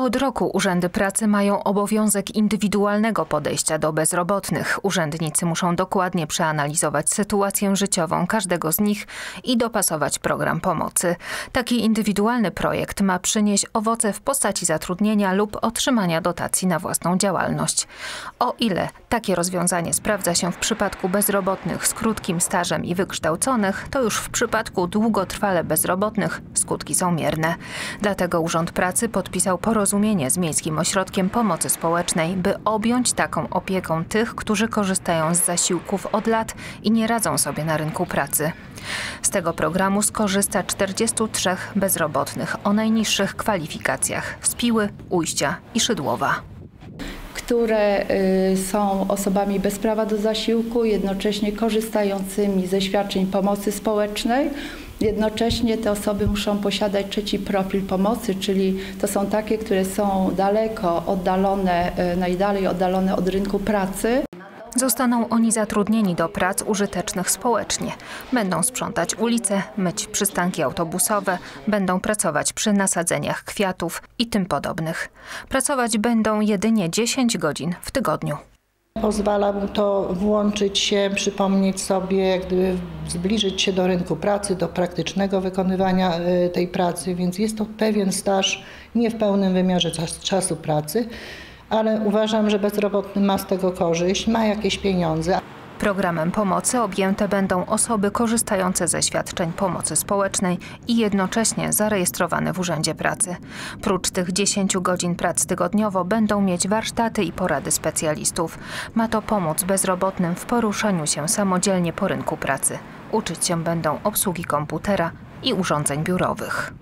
Od roku urzędy pracy mają obowiązek indywidualnego podejścia do bezrobotnych. Urzędnicy muszą dokładnie przeanalizować sytuację życiową każdego z nich i dopasować program pomocy. Taki indywidualny projekt ma przynieść owoce w postaci zatrudnienia lub otrzymania dotacji na własną działalność. O ile takie rozwiązanie sprawdza się w przypadku bezrobotnych z krótkim stażem i wykształconych, to już w przypadku długotrwale bezrobotnych skutki są mierne. Dlatego Urząd Pracy podpisał porozumienie porozumienie z Miejskim Ośrodkiem Pomocy Społecznej, by objąć taką opieką tych, którzy korzystają z zasiłków od lat i nie radzą sobie na rynku pracy. Z tego programu skorzysta 43 bezrobotnych o najniższych kwalifikacjach z Piły, Ujścia i Szydłowa które y, są osobami bez prawa do zasiłku, jednocześnie korzystającymi ze świadczeń pomocy społecznej. Jednocześnie te osoby muszą posiadać trzeci profil pomocy, czyli to są takie, które są daleko oddalone, y, najdalej oddalone od rynku pracy. Zostaną oni zatrudnieni do prac użytecznych społecznie. Będą sprzątać ulice, myć przystanki autobusowe, będą pracować przy nasadzeniach kwiatów i tym podobnych. Pracować będą jedynie 10 godzin w tygodniu. Pozwala mu to włączyć się, przypomnieć sobie, gdyby zbliżyć się do rynku pracy, do praktycznego wykonywania e, tej pracy, więc jest to pewien staż nie w pełnym wymiarze czasu pracy ale uważam, że bezrobotny ma z tego korzyść, ma jakieś pieniądze. Programem pomocy objęte będą osoby korzystające ze świadczeń pomocy społecznej i jednocześnie zarejestrowane w Urzędzie Pracy. Prócz tych 10 godzin prac tygodniowo będą mieć warsztaty i porady specjalistów. Ma to pomóc bezrobotnym w poruszaniu się samodzielnie po rynku pracy. Uczyć się będą obsługi komputera i urządzeń biurowych.